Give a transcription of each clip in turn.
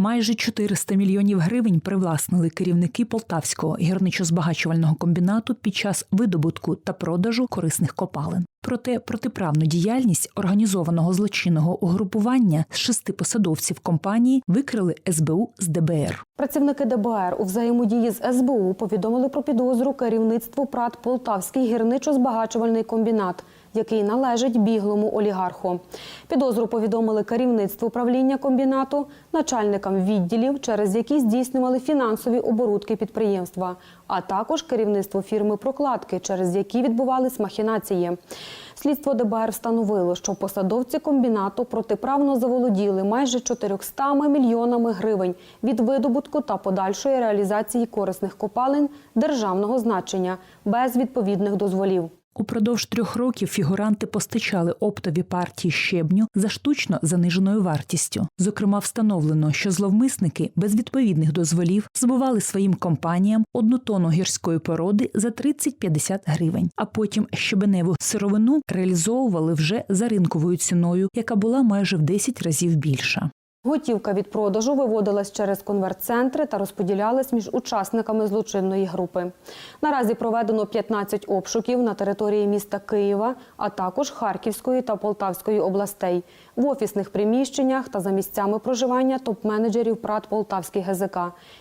Майже 400 мільйонів гривень привласнили керівники Полтавського гірничо-збагачувального комбінату під час видобутку та продажу корисних копалин. Проте протиправну діяльність організованого злочинного угрупування з шести посадовців компанії викрили СБУ з ДБР. Працівники ДБР у взаємодії з СБУ повідомили про підозру керівництву ПРАТ Полтавський гірничо-збагачувальний комбінат, який належить біглому олігарху. Підозру повідомили керівництву управління комбінату, начальникам відділів, через які здійснювали фінансові оборудки підприємства, а також керівництву фірми прокладки, через які відбувались махінації. Слідство ДБР встановило, що посадовці комбінату протиправно заволоділи майже 400 мільйонами гривень від видобутку та подальшої реалізації корисних копалин державного значення без відповідних дозволів. Упродовж трьох років фігуранти постачали оптові партії щебню за штучно заниженою вартістю. Зокрема, встановлено, що зловмисники без відповідних дозволів збували своїм компаніям одну тонну гірської породи за 30-50 гривень, а потім щебеневу сировину реалізовували вже за ринковою ціною, яка була майже в 10 разів більша. Готівка від продажу виводилась через конверт-центри та розподілялась між учасниками злочинної групи. Наразі проведено 15 обшуків на території міста Києва, а також Харківської та Полтавської областей, в офісних приміщеннях та за місцями проживання топ-менеджерів ПРАТ Полтавський ГЗК,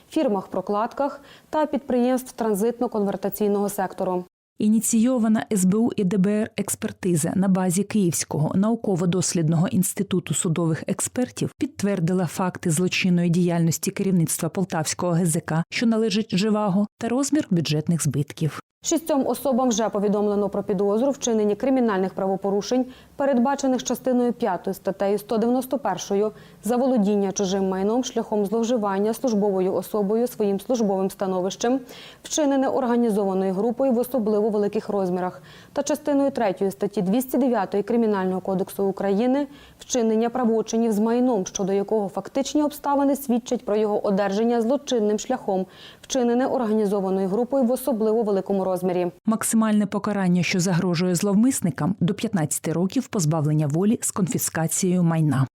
фірмах-прокладках та підприємств транзитно-конвертаційного сектору. Ініційована СБУ і ДБР експертиза на базі Київського науково-дослідного інституту судових експертів підтвердила факти злочинної діяльності керівництва Полтавського ГЗК, що належить Живаго, та розмір бюджетних збитків. Шістьом особам вже повідомлено про підозру вчиненні кримінальних правопорушень, передбачених частиною 5 статтею 191 за володіння чужим майном шляхом зловживання службовою особою своїм службовим становищем, вчинене організованою групою в особливо великих розмірах, та частиною 3 статті 209 Кримінального кодексу України вчинення правочинів з майном, щодо якого фактичні обставини свідчать про його одержання злочинним шляхом, вчинене організованою групою в особливо великому розмірі. Максимальне покарання, що загрожує зловмисникам, до 15 років позбавлення волі з конфіскацією майна.